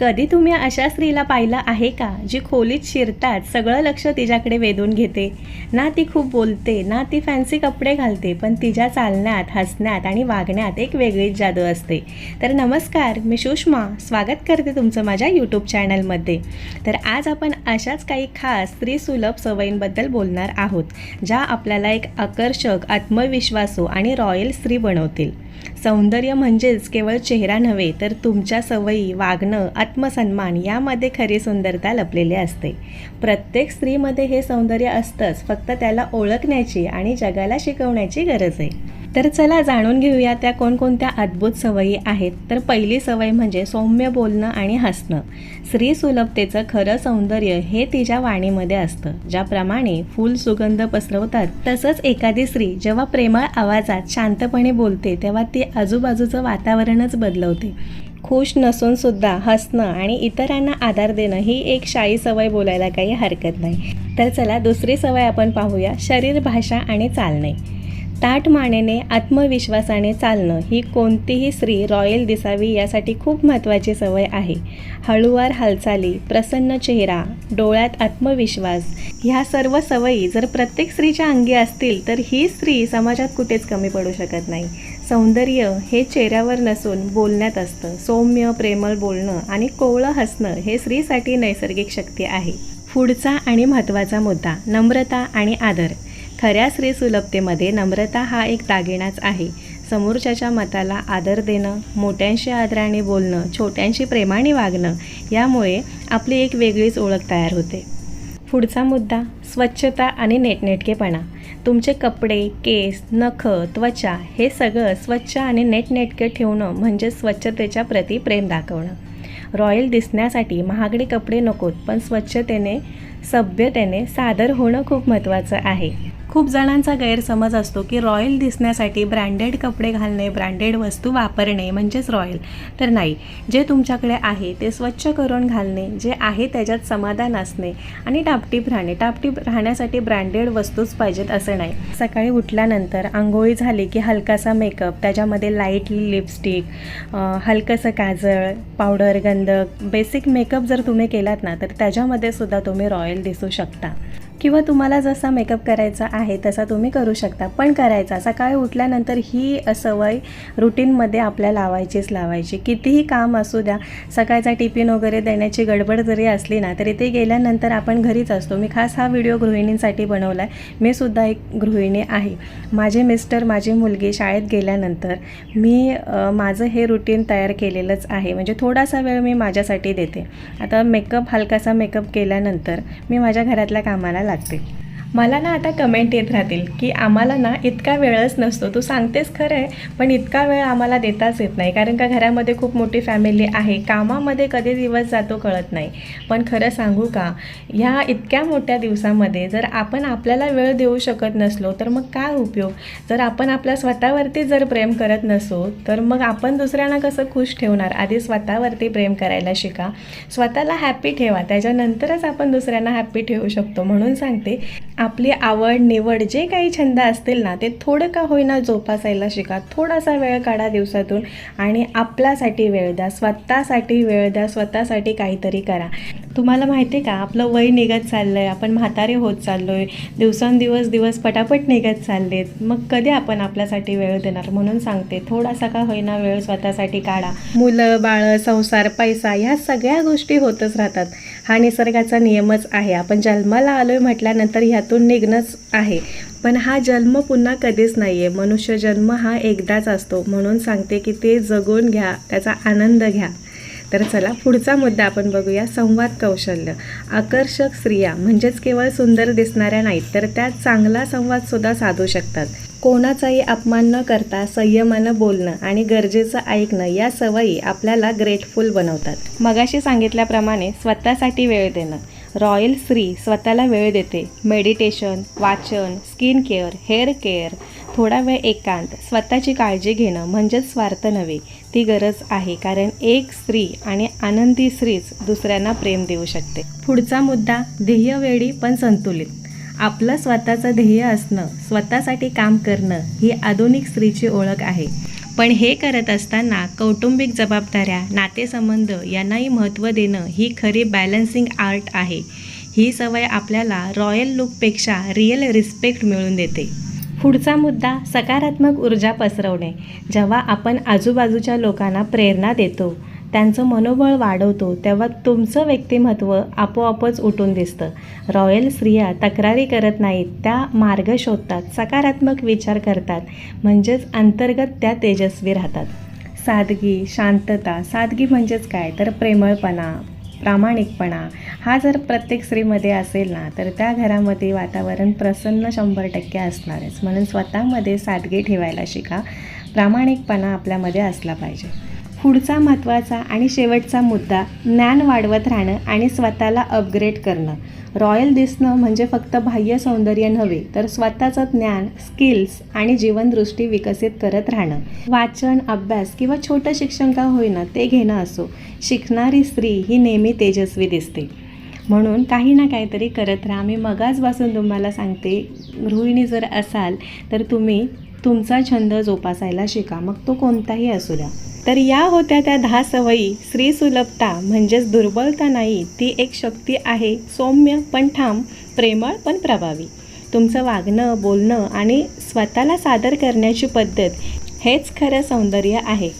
कधी तुम्ही अशा स्त्रीला पाहिलं आहे का जी खोलीत शिरतात सगळं लक्ष तिच्याकडे वेधून घेते? ना ती खूप बोलते ना ती फॅन्सी कपडे घालते पण तिच्या चालण्यात हसण्यात आणि वागण्यात एक वेगळीच जादू असते. तर नमस्कार मी सुषमा. स्वागत करते तुमचं माझ्या यूट्यूब चॅनलमध्ये तर आज आपण अशाच काही खास स्त्रीसुलभ सवयींबद्दल बोलणार आहोत ज्या आपल्याला एक आकर्षक आत्मविश्वासू आणि रॉयल स्त्री बनवतील. सौंदर्य म्हणजेच केवळ चेहरा नव्हे तर तुमच्या सवयी वागणं आत्मसन्मान यामध्ये खरी सुंदरता लपलेली असते. प्रत्येक स्त्रीमध्ये हे सौंदर्य असतंच फक्त त्याला ओळखण्याची आणि जगाला शिकवण्याची गरज आहे. तर चला जाणून घेऊया त्या कोणकोणत्या अद्भुत सवयी आहेत. तर पहिली सवय म्हणजे सौम्य बोलणं आणि हसणं. स्त्री सुलभतेचं खरं सौंदर्य हे तिच्या वाणीमध्ये असतं ज्याप्रमाणे फूल सुगंध पसरवतात. तसंच एखादी स्त्री जेव्हा प्रेमळ आवाजात शांतपणे बोलते तेव्हा ती आजूबाजूचं वातावरणच बदलवते. खुश नसूनसुद्धा हसणं आणि इतरांना आधार देणं ही एक शाई सवय बोलायला काही हरकत नाही. तर चला दुसरी सवय आपण पाहूया शरीर भाषा आणि चालणे. ताट मानेने आत्मविश्वासाने चालणं ही कोणतीही स्त्री रॉयल दिसावी यासाठी खूप महत्त्वाची सवय आहे. हळूवार हालचाली प्रसन्न चेहरा डोळ्यात आत्मविश्वास ह्या सर्व सवयी जर प्रत्येक स्त्रीच्या अंगी असतील तर ही स्त्री समाजात कुठेच कमी पडू शकत नाही. सौंदर्य हे चेहऱ्यावर नसून बोलण्यात असतं. सौम्य प्रेमळ बोलणं आणि कोवळं हसणं हे स्त्रीसाठी नैसर्गिक शक्ती आहे. पुढचा आणि महत्त्वाचा मुद्दा नम्रता आणि आदर. खऱ्या स्त्री सुलभतेमध्ये नम्रता हा एक दागिणाच आहे. समोरच्याच्या मताला आदर देणं मोठ्यांशी आदराने बोलणं छोट्यांशी प्रेमाने वागणं यामुळे आपली एक वेगळीच ओळख तयार होते. पुढचा मुद्दा स्वच्छता आणि नेटनेटकेपणा. तुमचे कपडे केस नख त्वचा हे सगळं स्वच्छ आणि नेटनेटके ठेवणं म्हणजे स्वच्छतेच्या प्रती प्रेम दाखवणं. रॉयल दिसण्यासाठी महागडे कपडे नकोत पण स्वच्छतेने सभ्यतेने सादर होणं खूप महत्त्वाचं आहे. खूप जणांचा गैरसमज असतो की रॉयल दिसण्यासाठी ब्रँडेड कपडे घालणे ब्रँडेड वस्तू वापरणे म्हणजेच रॉयल. तर नाही जे तुमच्याकडे आहे ते स्वच्छ करून घालणे जे आहे त्याच्यात समाधान असणे आणि टापटीप राहणे. टापटीप राहण्यासाठी ब्रँडेड वस्तूच पाहिजेत असं नाही. सकाळी उठल्यानंतर आंघोळी झाली की हलकासा मेकअप त्याच्यामध्ये लाईटली लिपस्टिक हलकंसं काजळ पावडर गंधक बेसिक मेकअप जर तुम्ही केलात ना तर त्याच्यामध्ये सुद्धा तुम्ही रॉयल दिसू शकता. किंवा तुम्हाला जसा मेकअप करायचा आहे तसा तुम्ही करू शकता. पण करायचा सकाळी उठल्यानंतर ही सवय रुटीनमध्ये आपल्या लावायचीच लावायची. कितीही काम असू द्या सकाळचा टिफिन वगैरे देण्याची गडबड जरी असली ना तरी ते गेल्यानंतर आपण घरीच असतो. मी खास हा व्हिडिओ गृहिणींसाठी बनवला आहे मी सुद्धा एक गृहिणी आहे. माझे मिस्टर माझी मुलगी शाळेत गेल्यानंतर मी माझं हे रुटीन तयार केलेलंच आहे. म्हणजे थोडासा वेळ मी माझ्यासाठी देते. आता मेकअप हलकासा मेकअप केल्यानंतर मी माझ्या घरातल्या कामाला लागते. ಹಾಕ್ಬೇಕು मला ना आता कमेंट येत राहतील की आम्हाला ना इतका वेळच नसतो. तू सांगतेस खरं आहे पण इतका वेळ आम्हाला देताच येत नाही. कारण का घरामध्ये खूप मोठी फॅमिली आहे. कामामध्ये कधी दिवस जातो कळत नाही. पण खरं सांगू का ह्या इतक्या मोठ्या दिवसामध्ये जर आपण आपल्याला वेळ देऊ शकत नसलो तर मग काय उपयोग? जर आपण आपल्या स्वतःवरती जर प्रेम करत नसो तर मग आपण दुसऱ्यांना कसं खुश ठेवणार? आधी स्वतःवरती प्रेम करायला शिका. स्वतःला हॅपी ठेवा. त्याच्यानंतरच आपण दुसऱ्यांना हॅप्पी ठेवू शकतो. म्हणून सांगते आपली आवड निवड जे काही छंद असतील ना ते थोडं का होईना जोपासायला शिका. थोडासा वेळ काढा दिवसातून आणि आपल्यासाठी वेळ द्या. स्वतःसाठी वेळ द्या. स्वतःसाठी काहीतरी करा. तुम्हाला माहिती आहे का आपलं वय निघत चाललं आहे आपण म्हातारे होत चाललो आहे दिवसांदिवस दिवस पटापट निघत चाललेत. मग कधी आपण आपल्यासाठी वेळ देणार म्हणून सांगते. थोडासा का होईना वेळ स्वतःसाठी काढा. मुलं बाळं संसार पैसा ह्या सगळ्या गोष्टी होतच राहतात. हा निसर्गाचा नियमच आहे. आपण जन्माला आलो आहे म्हटल्यानंतर ह्यातून निघणंच आहे. पण हा जन्म पुन्हा कधीच नाही आहे मनुष्य जन्म हा एकदाच असतो. म्हणून सांगते की ते जगून घ्या. त्याचा आनंद घ्या. तर चला पुढचा मुद्दा आपण बघूया संवाद कौशल्य. आकर्षक स्त्रिया म्हणजेच केवळ सुंदर दिसणाऱ्या नाहीत तर त्या चांगला संवादसुद्धा साधू शकतात. कोणाचाही अपमान न करता संयमानं बोलणं आणि गरजेचं ऐकणं या सवयी आपल्याला ग्रेटफुल बनवतात. मगाशी सांगितल्याप्रमाणे स्वतःसाठी वेळ देणं. रॉयल स्त्री स्वतःला वेळ देते. मेडिटेशन वाचन स्किन केअर हेअर केअर थोडा वेळ एकांत स्वतःची काळजी घेणं म्हणजेच स्वार्थ नव्हे ती गरज आहे. कारण एक स्त्री आणि आनंदी स्त्रीच दुसऱ्यांना प्रेम देऊ शकते. पुढचा मुद्दा ध्येयवेळी पण संतुलित. आपलं स्वतःचं ध्येय असणं स्वतःसाठी काम करणं ही आधुनिक स्त्रीची ओळख आहे. पण हे करत असताना कौटुंबिक जबाबदाऱ्या नातेसंबंध यांनाही महत्त्व देणं ही खरी बॅलन्सिंग आर्ट आहे. ही सवय आपल्याला रॉयल लुकपेक्षा रिअल रिस्पेक्ट मिळून देते. पुढचा मुद्दा सकारात्मक ऊर्जा पसरवणे. जेव्हा आपण आजूबाजूच्या लोकांना प्रेरणा देतो त्यांचं मनोबळ वाढवतो तेव्हा तुमचं व्यक्तिमत्व आपोआपच उठून दिसतं. रॉयल स्त्रिया तक्रारी करत नाहीत त्या मार्ग शोधतात सकारात्मक विचार करतात म्हणजेच अंतर्गत त्या तेजस्वी राहतात. सादगी शांतता सादगी म्हणजेच काय? तर प्रेमळपणा. प्रामाणिकपणा. हा जर प्रत्येक स्त्रीमध्ये असेल ना तर त्या घरामध्ये वातावरण प्रसन्न शंभर टक्के असणारच. म्हणून स्वतःमध्ये सादगी ठेवायला शिका. प्रामाणिकपणा आपल्यामध्ये असला पाहिजे. पुढचा महत्त्वाचा आणि शेवटचा मुद्दा ज्ञान वाढवत राहणं आणि स्वतःला अपग्रेड करणं. रॉयल दिसणं म्हणजे फक्त बाह्य सौंदर्य नव्हे तर स्वतःचं ज्ञान स्किल्स आणि जीवनदृष्टी विकसित करत राहणं. वाचन अभ्यास किंवा छोटं शिक्षण का होईना ते घेणं असो. शिकणारी स्त्री ही नेहमी तेजस्वी दिसते. म्हणून काही ना काहीतरी करत राहा. मी मगाचपासून तुम्हाला सांगते गृहिणी जर असाल तर तुम्ही तुमचा छंद जोपासायला शिका. मग तो कोणताही असू द्या. तर या होत्या त्या दहा सवयी. स्त्री सुलभता म्हणजेच दुर्बलता नाही ती एक शक्ती आहे सौम्य पण ठाम प्रेमळ पण प्रभावी. तुमचं वागणं बोलणं आणि स्वतःला सादर करण्याची पद्धत हेच खरं सौंदर्य आहे.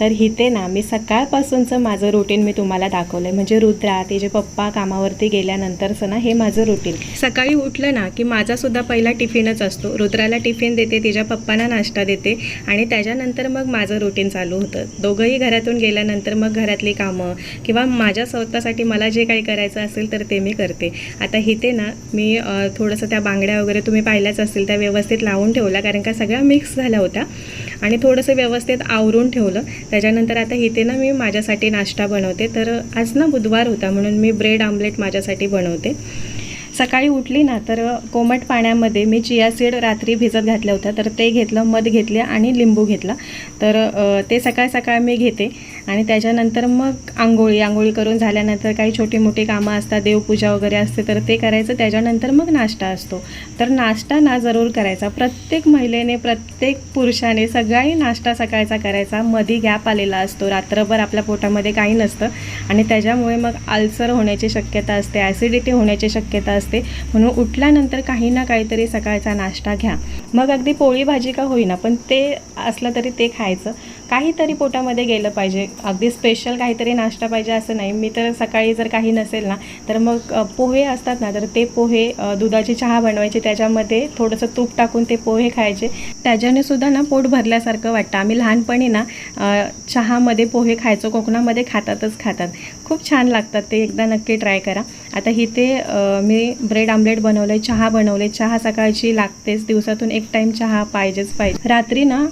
तर इथे ना मी सकाळपासूनचं माझं रुटीन मी तुम्हाला दाखवलं आहे म्हणजे रुद्रा तिचे पप्पा कामावरती गेल्यानंतरचं ना हे माझं रुटीन सकाळी उठलं ना की माझासुद्धा पहिला टिफिनच असतो. रुद्राला टिफिन देते तिच्या पप्पांना नाश्ता देते आणि त्याच्यानंतर मग माझं रुटीन चालू होतं. दोघंही घरातून गेल्यानंतर मग घरातली कामं किंवा माझ्या स्वतःसाठी मला जे काही करायचं असेल तर ते मी करते. आता इथे ना मी थोडंसं त्या बांगड्या वगैरे तुम्ही पाहिल्याच असतील त्या व्यवस्थित लावून ठेवल्या कारण का सगळ्या मिक्स झाल्या होत्या. आणि थोडंसं व्यवस्थित आवरून ठेवलं. त्याच्यानंतर आता इथे ना मी माझ्यासाठी नाश्ता बनवते. तर आज ना बुधवार होता म्हणून मी ब्रेड आमलेट माझ्यासाठी बनवते. सकाळी उठली ना तर कोमट पाण्यामध्ये मी चिया सीड रात्री भिजत घातल्या होत्या. तर ते घेतलं मध घेतले आणि लिंबू घेतला. तर ते सकाळ सकाळ मी घेते. आणि त्याच्यानंतर मग आंघोळी आंघोळी करून झाल्यानंतर काही छोटी मोठी कामं असतात देवपूजा वगैरे असते तर ते करायचं. त्याच्यानंतर मग नाश्ता असतो. तर नाश्ता ना जरूर करायचा. प्रत्येक महिलेने प्रत्येक पुरुषाने सगळाही नाश्ता सकाळचा करायचा. मधी गॅप आलेला असतो. रात्रभर आपल्या पोटामध्ये काही नसतं. आणि त्याच्यामुळे मग आल्सर होण्याची शक्यता असते ॲसिडिटी होण्याची शक्यता असते. म्हणून उठल्यानंतर काही ना काहीतरी सकाळचा नाश्ता घ्या. मग अगदी पोळी भाजी का होईना पण ते असलं तरी ते खायचं. काहीतरी पोटामध्ये गेलं पाहिजे. अगदी स्पेशल काहीतरी नाश्ता पाहिजे असं नाही. मी तर सकाळी जर काही नसेल ना तर मग पोहे असतात ना तर ते पोहे दुधाची चहा बनवायची. त्याच्यामध्ये थोडंसं तूप टाकून ते पोहे खायचे. त्याच्याने सुद्धा ना पोट भरल्यासारखं वाटतं. आम्ही लहानपणी ना चहामध्ये पोहे खायचो. कोकणामध्ये खातातच खातात. खूप छान लागतात ते एकदा नक्की ट्राय करा. आता इथे ते मी ब्रेड आमलेट बनवलं आहे चहा बनवले चहा सकाळची लागतेच दिवसातून एक टाईम चहा पाहिजेच पाहिजे. रात्री ना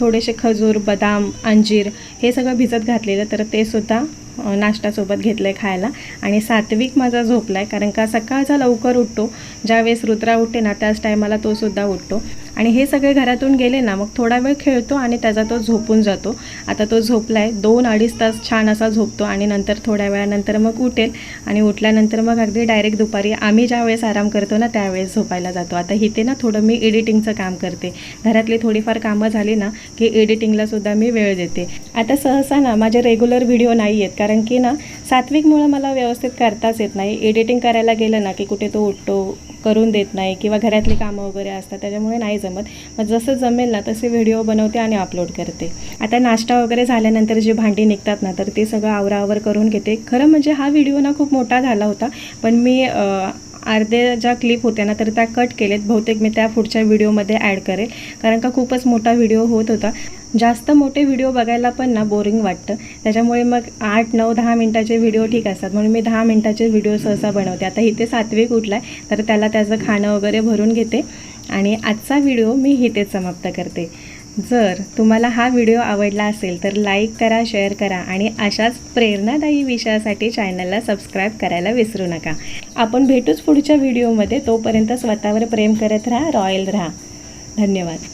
थोडेसे खजूर बदाम अंजीर हे सगळं भिजत घातलेलं तर ते सुद्धा नाश्त्यासोबत घेतलं आहे खायला. आणि सात्विक माझा झोपला आहे कारण का सकाळचा लवकर उठतो. ज्यावेळेस रुद्रा उठते ना त्याच टायमाला तो सुद्धा उठतो. आणि हे सगळे घरातून गेले ना मग थोडा वेळ खेळतो आणि त्याचा तो झोपून जातो. आता तो झोपला आहे दोन अडीच तास छान असा झोपतो आणि नंतर थोड्या वेळानंतर मग उठेल आणि उठल्यानंतर मग अगदी डायरेक्ट दुपारी आम्ही ज्या वेळेस आराम करतो ना त्यावेळेस झोपायला जातो. आता इथे ना थोडं मी एडिटिंगचं काम करते. घरातली थोडीफार कामं झाली ना की एडिटिंगलासुद्धा मी वेळ देते. आता सहसा ना माझे रेग्युलर व्हिडिओ नाही आहेत कारण की ना सात्विकमुळं मला व्यवस्थित करताच येत नाही. एडिटिंग करायला गेलं ना की कुठे तो उठतो करून देत नाही किंवा घरातली कामं वगैरे असतात त्याच्यामुळे नाही जमत. मग जसं जमेल ना तसे व्हिडिओ बनवते आणि अपलोड करते. आता नाश्ता वगैरे झाल्यानंतर जे भांडी निघतात ना तर ते सगळं आवरावर करून घेते. खरं म्हणजे हा व्हिडिओ ना खूप मोठा झाला होता पण मी अर्ध्या अर्धे ज्या क्लिप होत्या ना तर त्या कट केलेत. बहुतेक मी त्या पुढच्या व्हिडिओमध्ये ॲड करेल. कारण का खूपच मोठा व्हिडिओ होत होता. जास्त मोठे व्हिडिओ बघायला पण ना बोरिंग वाटतं. त्याच्यामुळे मग आठ नऊ दहा मिनटाचे व्हिडिओ ठीक असतात. म्हणून मी दहा मिनटाचे व्हिडिओ सहसा बनवते. आता इथे सात्विक कुठला आहे तर त्याला त्याचं खाणं वगैरे भरून घेते. आणि आजचा व्हिडिओ मी इथेच समाप्त करते. जर तुम्हाला हा व्हिडिओ आवडला असेल तर लाईक करा शेअर करा आणि अशाच प्रेरणादायी विषयासाठी चॅनलला सबस्क्राईब करायला विसरू नका. आपण भेटूच पुढच्या व्हिडिओमध्ये तोपर्यंत स्वतःवर प्रेम करत राहा रॉयल राहा. धन्यवाद.